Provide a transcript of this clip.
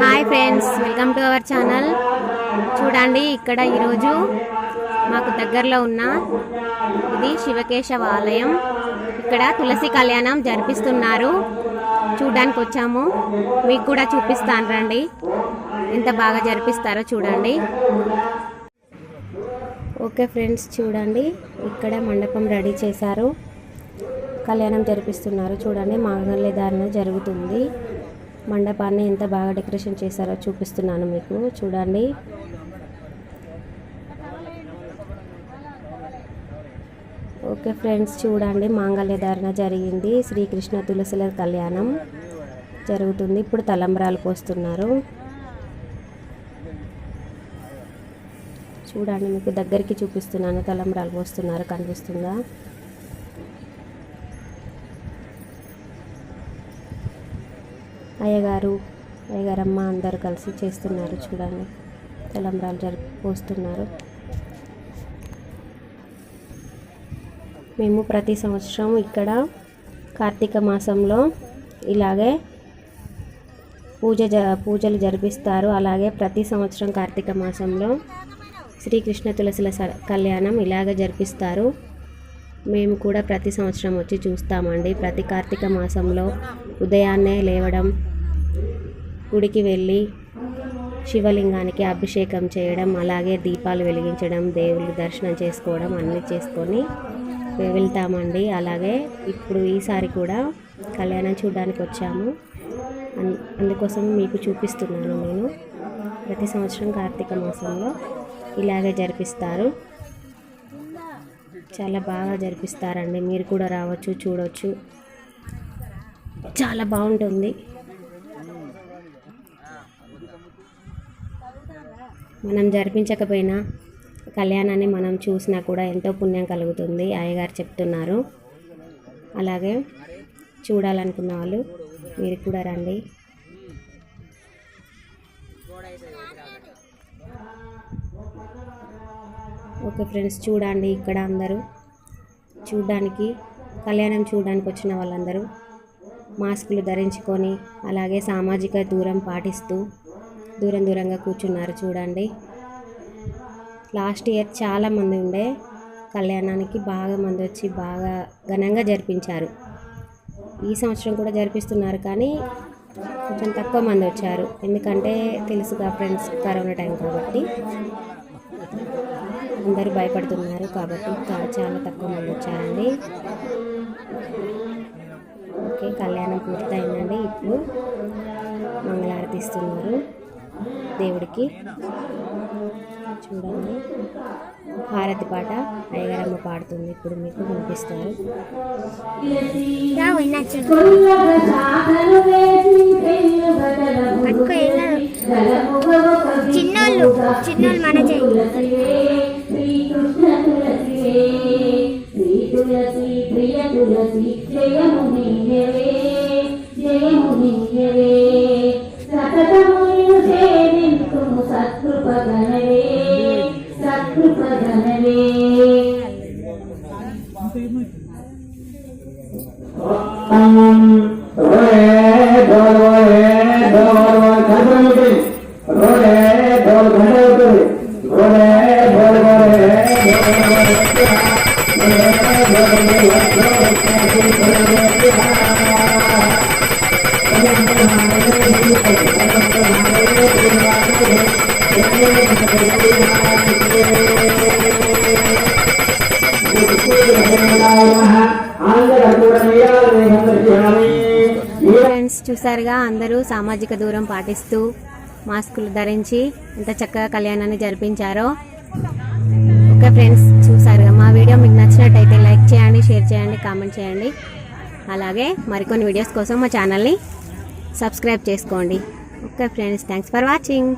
Hi friends welcome to our channel చూడండి ఇక్కడ ఈరోజు మాకు దగ్గరలో ఉన్న ఇది శివకేశవ ఆలయం. ఇక్కడ తులసి కళ్యాణం జరిపిస్తున్నారు. చూడడానికి వచ్చాము. మీకు కూడా చూపిస్తాను రండి. ఎంత బాగా జరిపిస్తారో చూడండి. ఓకే ఫ్రెండ్స్ చూడండి. ఇక్కడ మండపం రెడీ చేశారు. కళ్యాణం జరిపిస్తున్నారు. చూడండి మాంగళ్యధారణ జరుగుతుంది. మండపాన్ని ఎంత బాగా డెకరేషన్ చేశారో చూపిస్తున్నాను మీకు. చూడండి. ఓకే ఫ్రెండ్స్ చూడండి. మాంగళ్యధారణ జరిగింది. శ్రీకృష్ణ తులసిల కళ్యాణం జరుగుతుంది. ఇప్పుడు తలంబ్రాలు పోస్తున్నారు. చూడండి మీకు దగ్గరికి చూపిస్తున్నాను. తలంబ్రాలు పోస్తున్నారు. కనిపిస్తుందా? అయ్యగారు అయ్యగారమ్మ అందరు కలిసి చేస్తున్నారు చూడండి. తలంబ్రాలు జరిపి పోస్తున్నారు. మేము ప్రతి సంవత్సరం ఇక్కడ కార్తీక మాసంలో ఇలాగే పూజ జ పూజలు జరిపిస్తారు. అలాగే ప్రతి సంవత్సరం కార్తీక మాసంలో శ్రీకృష్ణ తులసిల స- కళ్యాణం ఇలాగ జరిపిస్తారు. మేము కూడా ప్రతి సంవత్సరం వచ్చి చూస్తామండి. ప్రతి కార్తీక మాసంలో ఉదయాన్నే లేవడం గుడికి వెళ్ళి శివలింగానికి అభిషేకం చేయడం అలాగే దీపాలు వెలిగించడం దేవుళ్ళు దర్శనం చేసుకోవడం అన్నీ చేసుకొని వెళ్తామండి. అలాగే ఇప్పుడు ఈసారి కూడా కళ్యాణం చూడడానికి వచ్చాము. అందుకోసం మీకు చూపిస్తున్నాను నేను. ప్రతి సంవత్సరం కార్తీక మాసంలో ఇలాగే జరిపిస్తారు. చాలా బాగా జరిపిస్తారండి. మీరు కూడా రావచ్చు చూడవచ్చు చాలా బాగుంటుంది. మనం జరిపించకపోయినా కళ్యాణాన్ని మనం చూసినా కూడా ఎంతో పుణ్యం కలుగుతుంది అయ్యగారు చెప్తున్నారు. అలాగే చూడాలనుకున్న వాళ్ళు మీరు కూడా రండి. ఓకే ఫ్రెండ్స్ చూడండి ఇక్కడ అందరూ. చూడడానికి కళ్యాణం చూడడానికి వచ్చిన వాళ్ళందరూ మాస్కులు ధరించుకొని అలాగే సామాజిక దూరం పాటిస్తూ దూరం దూరంగా కూర్చున్నారు చూడండి. లాస్ట్ ఇయర్ చాలా మంది ఉండే కళ్యాణానికి బాగా మంది వచ్చి బాగా ఘనంగా జరిపించారు. ఈ సంవత్సరం కూడా జరిపిస్తున్నారు కానీ కొంచెం తక్కువ మంది వచ్చారు. ఎందుకంటే తెలుసుగా ఫ్రెండ్స్ కరోనా టైం కాబట్టి. అందరూ భయపడుతున్నారు కాబట్టి చాలా తక్కువ మంది వచ్చారండి. ఓకే కళ్యాణం పూర్తయిందండి. ఇప్పుడు మంగళారతి ఇస్తున్నారు దేవుడికి. చూడండి. హారతి పాట అయ్యగారమ్మ పాడుతుంది. ఇప్పుడు మీకు వినిపిస్తారు. పట్టుకో ఏం కాదు. చిన్నోళ్ళు చిన్నోళ్ళు మన చెయ్యి ఫ్రెండ్స్ చూసారుగా అందరూ సామాజిక దూరం పాటిస్తూ మాస్కులు ధరించి ఎంత చక్కగా కళ్యాణాన్ని జరిపించారో. ఓకే ఫ్రెండ్స్ చూసారుగా మా వీడియో మీకు నచ్చినట్టయితే లైక్ చేయండి షేర్ చేయండి కామెంట్ చేయండి. అలాగే మరికొన్ని వీడియోస్ కోసం మా ఛానల్ని సబ్స్క్రైబ్ చేసుకోండి. Okay friends thanks for watching